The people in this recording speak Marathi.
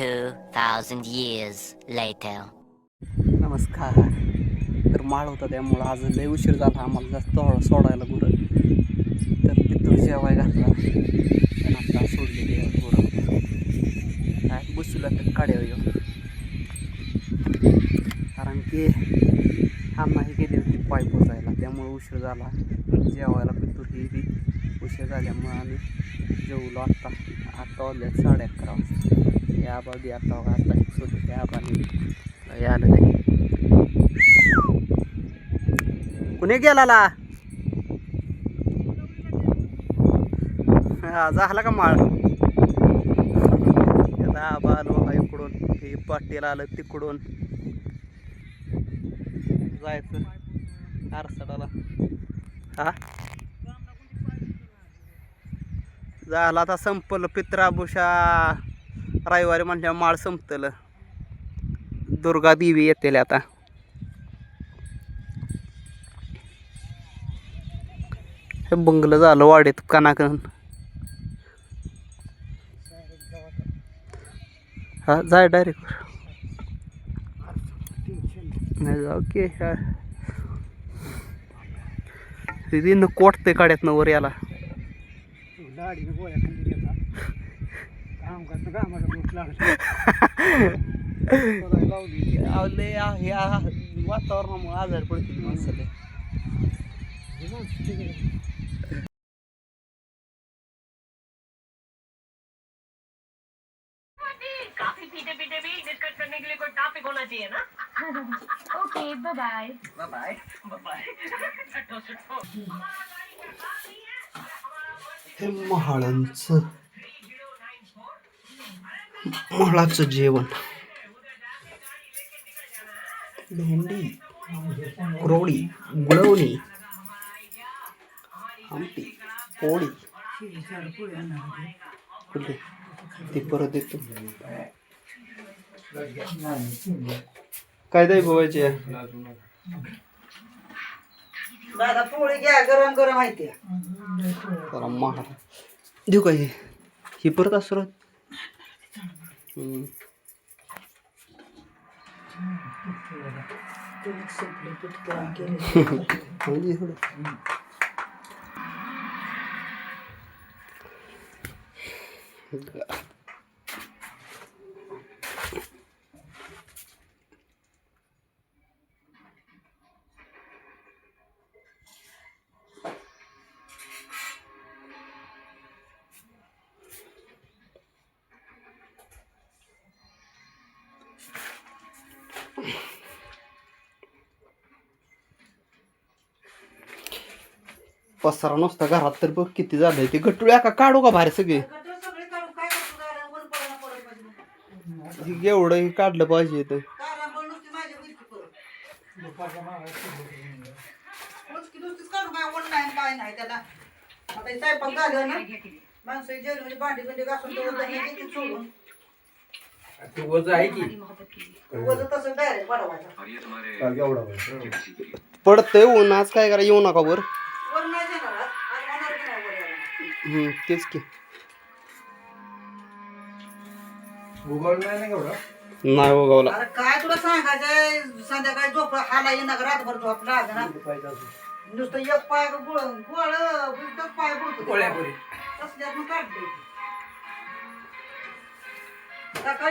2,000 years later. नमस्कार. तर माळ होता त्यामुळं आज लय उशीर झाला आम्हाला जास्त सोडा सोडायला गुरं. तर पितूर जेवाय घातला. त्यानं आता सोडलेली आहे गुरं. काय बसूला तर काड्या येऊ कारण की आम्हाही गेली होती पाय पोचायला. त्यामुळे उशीर झाला. जेवायला पितूर ही उशीर झाल्यामुळं आम्ही जेवलो आत्ता. आत्ता वाजल्या साडे अकरा वाजता या बाबी आता आता सोडली त्या आबाने आलं नाही. कुणी गेला हा झाला का माळ? आता आबा आलो हा इकडून. हे पाटील आलं तिकडून. जायचं. आरसाडाला हा? झाला आता संपलं. पित्राभूषा रविवारी म्हणल्या माळ संपतलं. दुर्गा देवी येतील आता. हे बंगलं झालं वाडीत कनाकन हा जाय डायरेक्ट नाही जाऊ की. हा. तिने कोटते काड्यात वर याला आवले ह्या वातावरणामुळे आजार पडतील माणसाला काफी पीते पीते भी डिस्कस करने के लिए कोई टॉपिक होना चाहिए ना? Okay bye bye bye bye हे महाळांचं महाळाचं जेवण. भेंडी क्रोडी गुळवणी आमटी पोळी. कुठे ती परत येतो काय दाई बघायचे दादा पोळी घ्या गरम गरम आहे जरा महाळ देऊ का हे ही परत असं म्हणजे पसारा नुसता घरात तर बघ किती झालंय ते गटुळ्या का काढू का बाहेर सगळे? हे एवढं हे काढलं पाहिजे तर पडतंय ऊन आज काय करा येऊ नका वर. नाही देणार आज. आज होणार की नाही वर यायला? हम्म, तेच की नाही उगवला. अरे काय तुला सांगायचंय? संध्याकाळी झोप हाला येणार रातभर झोप ना नुसतं एक पाय गुळ गुळ पाय बुळतो तसल्यात मग काढते. सकाळी